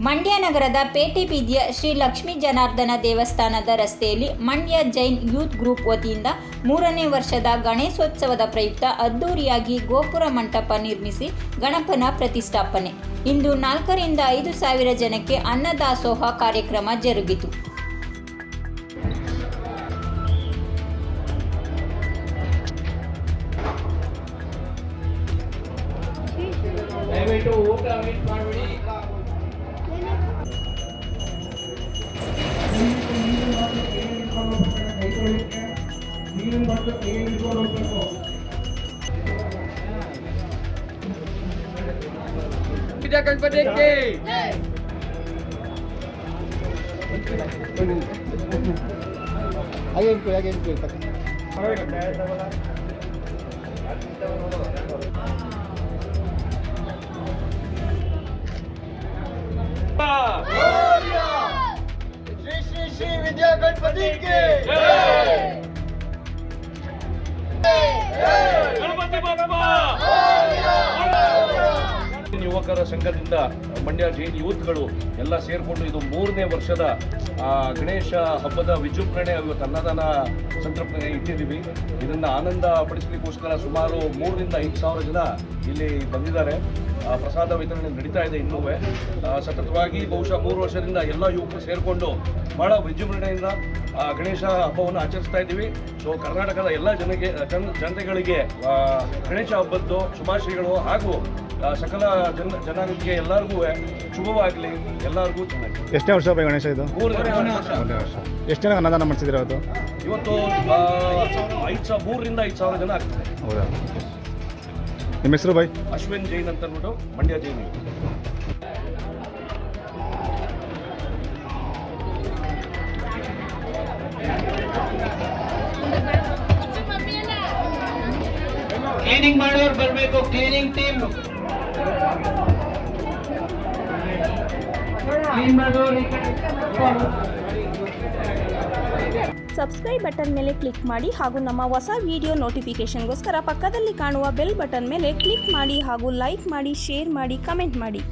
ಮಂಡ್ಯ ನಗರದ ಪೇಟೆ ಬೀದಿಯ ಶ್ರೀ ಲಕ್ಷ್ಮೀ ಜನಾರ್ದನ ದೇವಸ್ಥಾನದ ರಸ್ತೆಯಲ್ಲಿ ಮಂಡ್ಯ ಜೈನ್ ಯೂತ್ ಗ್ರೂಪ್ ವತಿಯಿಂದ ಮೂರನೇ ವರ್ಷದ ಗಣೇಶೋತ್ಸವದ ಪ್ರಯುಕ್ತ ಅದ್ದೂರಿಯಾಗಿ ಗೋಪುರ ಮಂಟಪ ನಿರ್ಮಿಸಿ ಗಣಪನ ಪ್ರತಿಷ್ಠಾಪನೆ. ಇಂದು ನಾಲ್ಕರಿಂದ ಐದು ಸಾವಿರ ಜನಕ್ಕೆ ಅನ್ನದಾಸೋಹ ಕಾರ್ಯಕ್ರಮ ಜರುಗಿತು. ದಯವಿಟ್ಟು ಊಟ ವೇಟ್ ಮಾಡಬೇಡಿ ವಿಜಯ ಗಣಪತಿಗೆ ಹಾಗೆ ಇಟ್ಕೊಳ್ಳಿ ಹಾಗೆ ಇಟ್ಕೊಳ್ಳಿ ಪಕ್ಕ ಶ್ರೀ ಶ್ರೀ ಶ್ರೀ ವಿದ್ಯಾ ಗಣಪತಿಗೆ ಯುವಕರ ಸಂಘದಿಂದ ಮಂಡ್ಯ ಜೈನ್ ಯೂತ್ಗಳು ಎಲ್ಲ ಸೇರಿಕೊಂಡು ಇದು ಮೂರನೇ ವರ್ಷದ ಗಣೇಶ ಹಬ್ಬದ ವಿಜೃಂಭಣೆ ಇವತ್ತು ಅನ್ನದಾನ ಸಂತರ್ಪಣೆ ಇಟ್ಟಿದ್ದೀವಿ. ಇದನ್ನು ಆನಂದ ಪಡಿಸಲಿಕ್ಕೋಸ್ಕರ ಸುಮಾರು ಮೂರರಿಂದ ಐದು ಸಾವಿರ ಜನ ಇಲ್ಲಿ ಬಂದಿದ್ದಾರೆ. ಪ್ರಸಾದ ವಿತರಣೆ ನಡೀತಾ ಇದೆ ಇನ್ನೂ. ಸತತವಾಗಿ ಬಹುಶಃ ಮೂರು ವರ್ಷದಿಂದ ಎಲ್ಲ ಯುವಕರು ಸೇರಿಕೊಂಡು ಬಹಳ ವಿಜೃಂಭಣೆಯಿಂದ ಗಣೇಶ ಹಬ್ಬವನ್ನು ಆಚರಿಸ್ತಾ ಇದ್ದೀವಿ. ಸೊ ಕರ್ನಾಟಕದ ಎಲ್ಲ ಜನಗೆ, ಜನ, ಜನತೆಗಳಿಗೆ ಗಣೇಶ ಹಬ್ಬದ್ದು ಶುಭಾಶಯಗಳು ಹಾಗೂ ಸಕಲ ಜನ ಜನಾಂಗಕ್ಕೆ ಎಲ್ಲರಿಗೂ ಶುಭವಾಗಲಿ. ಎಲ್ಲರಿಗೂ ಚೆನ್ನಾಗಿ. ಎಷ್ಟೇ ವರ್ಷ ಬೈ ಗಣೇಶ ಇದು? ಮೂರನೇ ವರ್ಷ. ಎಷ್ಟು ಜನ ಅನ್ನದಾನ ಮಾಡಿಸಿದ್ರೆ ಅವತ್ತು ಇವತ್ತು? ಐದು ಸಾವಿರ ಮೂರರಿಂದ ಐದು ಸಾವಿರ ಜನ ಆಗ್ತದೆ ಹೌದಾ? ನಿಮ್ಮ ಹೆಸರು ಬೈ ಅಶ್ವಿನ್ ಜೈನ್ ಅಂತ ಅಂದ್ಬಿಟ್ಟು ಮಂಡ್ಯ ಜೈನ್. ಕ್ಲೀನಿಂಗ್ ಮಾಡೋರು ಬರಬೇಕು ಕ್ಲೀನಿಂಗ್ ಟೀಮ್ ಸಬ್ಸ್ಕ್ರೈಬ್ ಬಟನ್ ಮೇಲೆ ಕ್ಲಿಕ್ ಮಾಡಿ ಹಾಗೂ ನಮ್ಮ ಹೊಸ ವಿಡಿಯೋ ನೋಟಿಫಿಕೇಶನ್ಗೋಸ್ಕರ ಪಕ್ಕದಲ್ಲಿ ಕಾಣುವ ಬೆಲ್ ಬಟನ್ ಮೇಲೆ ಕ್ಲಿಕ್ ಮಾಡಿ ಹಾಗೂ ಲೈಕ್ ಮಾಡಿ ಶೇರ್ ಮಾಡಿ ಕಮೆಂಟ್ ಮಾಡಿ.